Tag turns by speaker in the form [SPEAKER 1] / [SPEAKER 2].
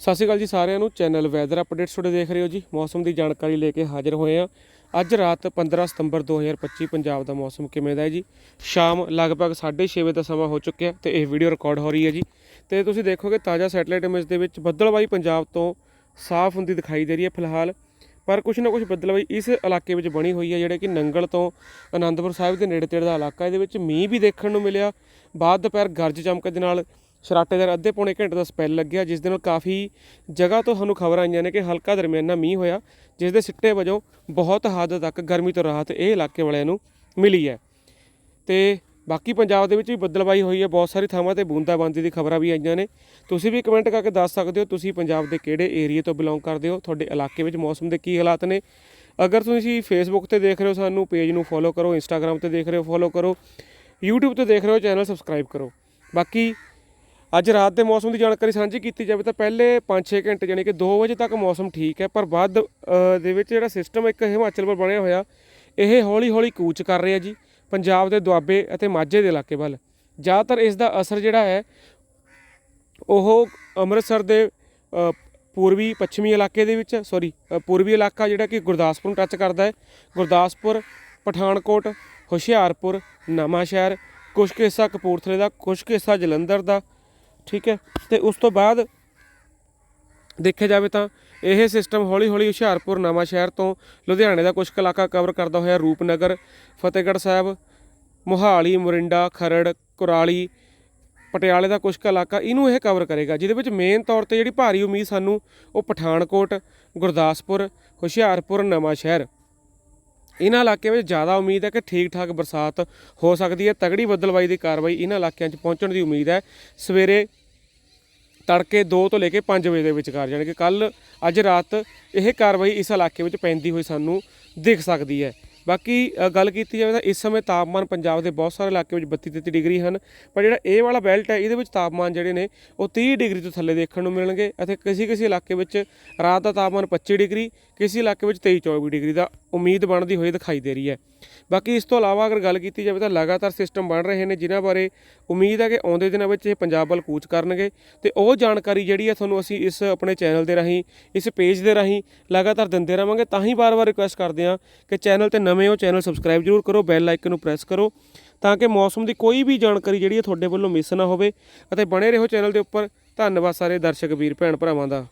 [SPEAKER 1] ਸਤਿ ਸ਼੍ਰੀ ਅਕਾਲ ਜੀ ਸਾਰਿਆਂ ਨੂੰ। ਚੈਨਲ ਵੈਦਰ ਅਪਡੇਟਸ ਤੁਹਾਡੇ ਦੇਖ ਰਹੇ ਹੋ ਜੀ। ਮੌਸਮ ਦੀ ਜਾਣਕਾਰੀ ਲੈ ਕੇ ਹਾਜ਼ਰ ਹੋਏ ਆ ਅੱਜ ਰਾਤ 15 ਸਤੰਬਰ 2025 ਪੰਜਾਬ ਦਾ ਮੌਸਮ ਕਿਵੇਂ ਦਾ ਹੈ ਜੀ? ਸ਼ਾਮ ਲਗਭਗ 6:30 ਵਜੇ ਦਾ ਸਮਾਂ ਹੋ ਚੁੱਕਿਆ ਤੇ ਇਹ ਵੀਡੀਓ ਰਿਕਾਰਡ ਹੋ ਰਹੀ ਹੈ ਜੀ। ਤੇ ਤੁਸੀਂ ਦੇਖੋਗੇ ਤਾਜ਼ਾ ਸੈਟੇਲਾਈਟ ਇਮੇਜ ਦੇ ਵਿੱਚ ਬੱਦਲਵਾਈ ਪੰਜਾਬ ਤੋਂ ਸਾਫ਼ ਹੁੰਦੀ ਦਿਖਾਈ ਦੇ ਰਹੀ ਹੈ ਫਿਲਹਾਲ। ਪਰ ਕੁਝ ਨਾ ਕੁਝ ਬੱਦਲਵਾਈ ਇਸ ਇਲਾਕੇ ਵਿੱਚ ਬਣੀ ਹੋਈ ਹੈ, ਜਿਹੜੇ ਕਿ ਨੰਗਲ ਤੋਂ ਆਨੰਦਪੁਰ ਸਾਹਿਬ ਦੇ ਨੇੜੇ ਤੇੜੇ ਦਾ ਇਲਾਕਾ ਇਹਦੇ ਵਿੱਚ ਮੀਂਹ ਵੀ ਦੇਖਣ ਨੂੰ ਮਿਲਿਆ। ਬਾਅਦ ਦੁਪਹਿਰ ਗਰਜ ਚਮਕ ਦੇ ਨਾਲ ਛਰਾਟੇਦਾਰ ਅੱਧੇ ਪੌਣੇ ਘੰਟੇ ਦਾ ਸਪੈਲ ਲੱਗਿਆ, ਜਿਸ ਦੇ ਨਾਲ ਕਾਫੀ ਜਗ੍ਹਾ ਤੋਂ ਸਾਨੂੰ ਖਬਰ ਆਈਆਂ ਨੇ ਕਿ ਹਲਕਾ ਦਰਮਿਆਨਾ ਮੀਂਹ ਹੋਇਆ, ਜਿਸ ਦੇ ਸਿੱਟੇ ਵਜੋਂ ਬਹੁਤ ਹੱਦ ਤੱਕ ਗਰਮੀ ਤੋਂ ਰਾਹਤ ਇਹ ਇਲਾਕੇ ਵਾਲਿਆਂ ਨੂੰ ਮਿਲੀ ਹੈ। ਤੇ ਬਾਕੀ ਪੰਜਾਬ ਦੇ ਵਿੱਚ ਵੀ ਬੱਦਲਬਾਈ ਹੋਈ ਹੈ, ਬਹੁਤ ਸਾਰੀ ਥਾਵਾਂ ਤੇ ਬੂੰਦਾਬਾਂਦੀ ਦੀ ਖਬਰਾਂ ਵੀ ਆਈਆਂ ਨੇ। ਤੁਸੀਂ ਵੀ ਕਮੈਂਟ ਕਰਕੇ ਦੱਸ ਸਕਦੇ ਹੋ, ਤੁਸੀਂ ਪੰਜਾਬ ਦੇ ਕਿਹੜੇ ਏਰੀਆ ਤੋਂ ਬਿਲੋਂਗ ਕਰਦੇ ਹੋ, ਤੁਹਾਡੇ ਇਲਾਕੇ ਵਿੱਚ ਮੌਸਮ ਦੇ ਕੀ ਹਾਲਾਤ ਨੇ? ਅਗਰ ਤੁਸੀਂ ਫੇਸਬੁੱਕ ਤੇ ਦੇਖ ਰਹੇ ਹੋ ਸਾਨੂੰ ਪੇਜ ਨੂੰ ਫੋਲੋ ਕਰੋ ਇੰਸਟਾਗ੍ਰam ਤੇ ਦੇਖ ਰਹੇ ਹੋ ਫੋਲੋ ਕਰੋ, YouTube ਤੇ ਦੇਖ ਰਹੇ ਹੋ, ਚੈਨਲ ਸਬਸਕ੍ਰਾਈਬ ਕਰੋ। ਬਾਕੀ ਅੱਜ ਰਾਤ ਦੇ ਮੌਸਮ ਦੀ ਜਾਣਕਾਰੀ ਸਾਂਝੀ ਕੀਤੀ ਜਾਵੇ ਤਾਂ ਪਹਿਲੇ 5-6 ਘੰਟੇ ਯਾਨੀ ਕਿ 2 ਵਜੇ ਤੱਕ ਮੌਸਮ ਠੀਕ ਹੈ, ਪਰ ਬਾਅਦ ਦੇ ਵਿੱਚ ਜਿਹੜਾ ਸਿਸਟਮ ਇੱਕ ਹਿਮਾਚਲ ਵੱਲ ਬਣਿਆ ਹੋਇਆ, ਇਹ ਹੌਲੀ-ਹੌਲੀ ਕੂਚ ਕਰ ਰਿਹਾ ਜੀ, ਪੰਜਾਬ ਦੇ ਦੁਆਬੇ ਅਤੇ ਮਾਝੇ ਦੇ ਇਲਾਕੇ ਵੱਲ। ਜ਼ਿਆਦਾਤਰ ਇਸ ਦਾ ਅਸਰ ਜਿਹੜਾ ਹੈ, ਉਹ ਅੰਮ੍ਰਿਤਸਰ ਦੇ ਪੂਰਬੀ, ਪੱਛਮੀ ਇਲਾਕੇ ਦੇ ਵਿੱਚ ਸੌਰੀ ਪੂਰਬੀ ਇਲਾਕਾ ਜਿਹੜਾ ਕਿ ਗੁਰਦਾਸਪੁਰ ਨੂੰ ਟੱਚ ਕਰਦਾ ਹੈ। ਗੁਰਦਾਸਪੁਰ, ਪਠਾਨਕੋਟ, ਹੁਸ਼ਿਆਰਪੁਰ, ਨਵਾਂਸ਼ਹਿਰ ਕੁਛ ਕੁ ਹਿੱਸਾ ਕਪੂਰਥਲੇ ਦਾ ਕੁਛ ਕੁ ਹਿੱਸਾ ਜਲੰਧਰ ਦਾ ਠੀਕ ਹੈ? ਤੇ ਉਸ ਤੋਂ ਬਾਅਦ ਦੇਖਿਆ ਜਾਵੇ ਤਾਂ ਇਹ ਸਿਸਟਮ ਹੌਲੀ-ਹੌਲੀ ਹੁਸ਼ਿਆਰਪੁਰ ਨਵਾਂ ਸ਼ਹਿਰ ਤੋਂ ਲੁਧਿਆਣੇ ਦਾ ਕੁਝ ਕੁ ਇਲਾਕਾ ਕਵਰ ਕਰਦਾ ਹੋਇਆ ਰੂਪਨਗਰ, ਫਤਿਹਗੜ੍ਹ ਸਾਹਿਬ, ਮੋਹਾਲੀ, ਮੁਰਿੰਡਾ, ਖਰੜ, ਕੁਰਾਲੀ, ਪਟਿਆਲੇ ਦਾ ਕੁਝ ਕੁ ਇਲਾਕਾ ਇਹਨੂੰ ਇਹ ਕਵਰ ਕਰੇਗਾ, ਜਿਹਦੇ ਵਿੱਚ ਮੇਨ ਤੌਰ ਤੇ ਜਿਹੜੀ ਭਾਰੀ ਉਮੀਦ ਸਾਨੂੰ ਉਹ ਪਠਾਨਕੋਟ, ਗੁਰਦਾਸਪੁਰ, ਹੁਸ਼ਿਆਰਪੁਰ ਨਵਾਂ ਸ਼ਹਿਰ। ਇਹਨਾਂ ਇਲਾਕਿਆਂ ਵਿੱਚ ਜ਼ਿਆਦਾ ਉਮੀਦ ਹੈ ਕਿ ਠੀਕ ਠਾਕ ਬਰਸਾਤ ਹੋ ਸਕਦੀ ਹੈ। ਤਗੜੀ ਬੱਦਲਬਾਈ ਦੀ ਕਾਰਵਾਈ ਇਹਨਾਂ ਇਲਾਕਿਆਂ 'ਚ ਪਹੁੰਚਣ ਦੀ ਉਮੀਦ ਹੈ। ਸਵੇਰੇ ਤੜਕੇ 2 ਤੋਂ ਲੈ ਕੇ 5 ਵਜੇ ਦੇ ਵਿਚਕਾਰ, ਜਾਣੀ ਕਿ ਕੱਲ ਅੱਜ ਰਾਤ ਇਹ ਕਾਰਵਾਈ ਇਸ ਇਲਾਕੇ ਵਿੱਚ ਪੈਂਦੀ ਹੋਈ ਸਾਨੂੰ ਦਿਖ ਸਕਦੀ ਹੈ। ਬਾਕੀ ਗੱਲ ਕੀਤੀ ਜਾਵੇ ਤਾਂ ਇਸ ਸਮੇਂ ਤਾਪਮਾਨ ਪੰਜਾਬ ਦੇ ਬਹੁਤ ਸਾਰੇ ਇਲਾਕੇ ਵਿੱਚ 32 33 ਡਿਗਰੀ ਹਨ, ਪਰ ਜਿਹੜਾ ਇਹ ਵਾਲਾ ਬੈਲਟ ਹੈ, ਇਹਦੇ ਵਿੱਚ ਤਾਪਮਾਨ ਜਿਹੜੇ ਨੇ, ਉਹ 30 ਡਿਗਰੀ ਤੋਂ ਥੱਲੇ ਦੇਖਣ ਨੂੰ ਮਿਲਣਗੇ ਅਤੇ ਕਿਸੇ ਕਿਸੇ ਇਲਾਕੇ ਵਿੱਚ ਰਾਤ ਦਾ ਤਾਪਮਾਨ 25 ਡਿਗਰੀ, ਕਿਸੇ ਇਲਾਕੇ ਵਿੱਚ 23 24 ਡਿਗਰੀ ਦਾ ਉਮੀਦ ਬਣਦੀ ਹੋਈ ਦਿਖਾਈ ਦੇ ਰਹੀ ਹੈ। ਬਾਕੀ ਇਸ ਤੋਂ ਇਲਾਵਾ ਅਗਰ ਗੱਲ ਕੀਤੀ ਜਾਵੇ ਤਾਂ ਲਗਾਤਾਰ ਸਿਸਟਮ ਬਣ ਰਹੇ ਨੇ, ਜਿਨ੍ਹਾਂ ਬਾਰੇ ਉਮੀਦ ਹੈ ਕਿ ਆਉਂਦੇ ਦਿਨਾਂ ਵਿੱਚ ਇਹ ਪੰਜਾਬ ਵੱਲ ਕੂਚ ਕਰਨਗੇ ਤੇ ਉਹ ਜਾਣਕਾਰੀ ਜਿਹੜੀ ਹੈ ਤੁਹਾਨੂੰ ਅਸੀਂ ਇਸ ਆਪਣੇ ਚੈਨਲ ਦੇ ਰਾਹੀਂ, ਇਸ ਪੇਜ ਦੇ ਰਾਹੀਂ ਲਗਾਤਾਰ ਦਿੰਦੇ ਰਵਾਂਗੇ। ਤਾਂ ਹੀ ਬਾਰ-ਬਾਰ ਰਿਕੁਐਸਟ ਕਰਦੇ ਹਾਂ ਕਿ ਚੈਨਲ ਤੇ ਨਵੇਂ ਨਵੇਂ ਹੋ ਚੈਨਲ ਸਬਸਕ੍ਰਾਈਬ ਜ਼ਰੂਰ ਕਰੋ ਬੈਲ ਆਈਕਨ ਨੂੰ ਪ੍ਰੈਸ ਕਰੋ, ਤਾਂ ਕਿ ਮੌਸਮ ਦੀ ਕੋਈ ਵੀ ਜਾਣਕਾਰੀ ਜਿਹੜੀ ਹੈ ਤੁਹਾਡੇ ਵੱਲੋਂ ਮਿਸ ਨਾ ਹੋਵੇ। ਅਤੇ ਬਣੇ ਰਹੋ ਚੈਨਲ ਦੇ ਉੱਪਰ। ਧੰਨਵਾਦ ਸਾਰੇ ਦਰਸ਼ਕ, ਵੀਰ, ਭੈਣ, ਭਰਾਵਾਂ ਦਾ।